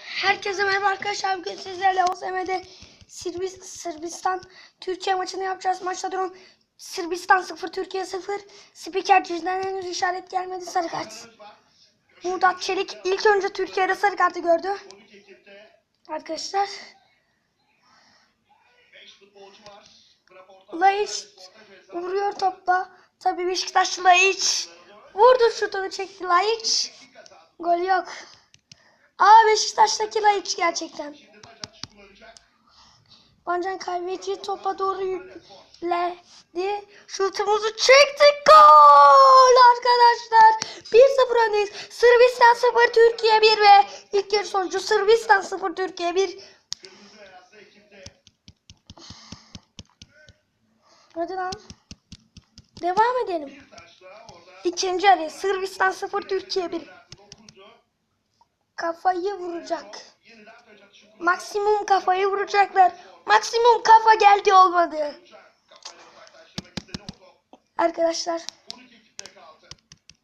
Herkese merhaba arkadaşlar. Bugün sizlerle OSM'de Sırbis- Sırbistan Türkiye maçını yapacağız. Maçta durum Sırbistan 0 Türkiye 0. Spiker yüzünden henüz işaret gelmedi sarı kart. Murat Çelik ilk önce Türkiye'de sarı kartı gördü. Arkadaşlar 5 futbolcu var. Raporta Laiç vuruyor topla. Tabii Beşiktaşlı Laiç vurdu şutunu çekti Laiç. Gol yok. Aa Beşiktaş'taki Laiç gerçekten. Bancan kaybedici topa doğru yükledi. Şutumuzu çektik. Gol arkadaşlar. 1-0 öndeyiz. Sırbistan 0 Türkiye 1 ve ilk yarı sonucu Sırbistan 0 Türkiye 1. Kırmızı beyazlı ekipte Hadi lan. Devam edelim. İkinci yarı Sırbistan 0 Türkiye 1. 9'du. Kafayı vuracak. Maksimum kafayı vuracaklar. Maksimum kafa geldi olmadı. Arkadaşlar.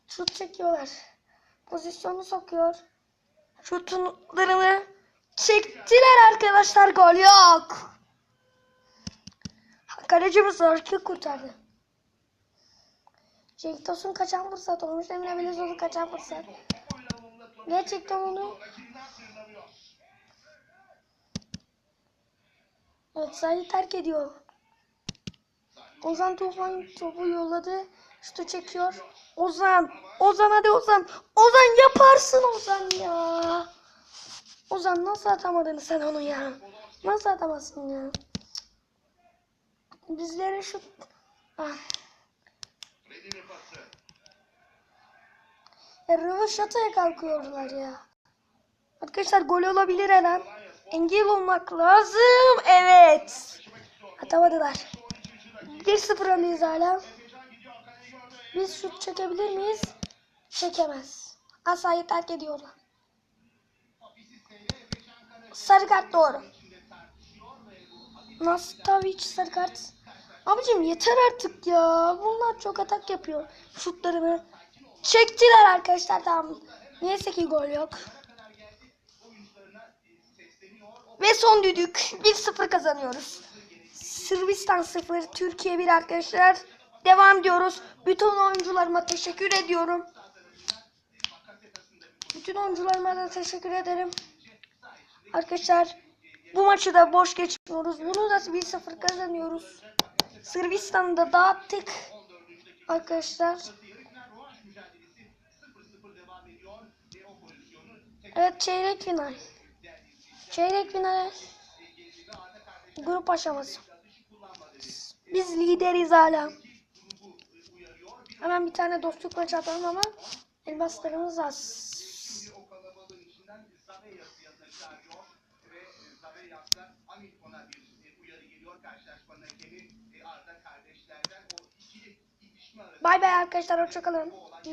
Şut çekiyorlar. Pozisyonu sokuyor. Şutlarını çektiler arkadaşlar. Gol yok. Kalecimiz Örkü kurtardı. Cenk Tosun kaçan fırsat olmuş. Emre Belözoğlu kaçan fırsat. Gerçekten sıyrılamıyor. evet, sahayı terk ediyor. Ozan Tufan topu yolladı. Şutu çekiyor. Ozan. Ozan hadi Ozan. Ozan yaparsın Ozan ya. Ozan nasıl atamadın sen onu ya? Nasıl atamazsın ya? Bizlere şu... Ah. Ya röveşataya kalkıyorlar ya. Arkadaşlar gol olabilir her. Engel olmak lazım. Evet. Atamadılar. 1-0 öndeyiz hala. Biz şut çekebilir miyiz? Çekemez. Asayı terk ediyorlar. Sarı kart doğru. Nastavic sarı kart. Abicim yeter artık ya. Bunlar çok atak yapıyor. Şutlarını çektiler arkadaşlar tamam. Neyse ki gol yok. Ve son düdük. 1-0 kazanıyoruz. Sırbistan 0, Türkiye 1 arkadaşlar. Devam diyoruz. Bütün oyuncularıma teşekkür ediyorum. Bütün oyuncularıma da teşekkür ederim. Arkadaşlar bu maçı da boş geçmiyoruz. Bunu da 1-0 kazanıyoruz. Sırbistan'ı da dağıttık. Arkadaşlar. Evet çeyrek final. Çeyrek final. Grup aşaması. Biz lideriz hala. Hemen bir tane dostluk maçı atalım ama elmaslarımız az. Bay bay arkadaşlar hoşçakalın.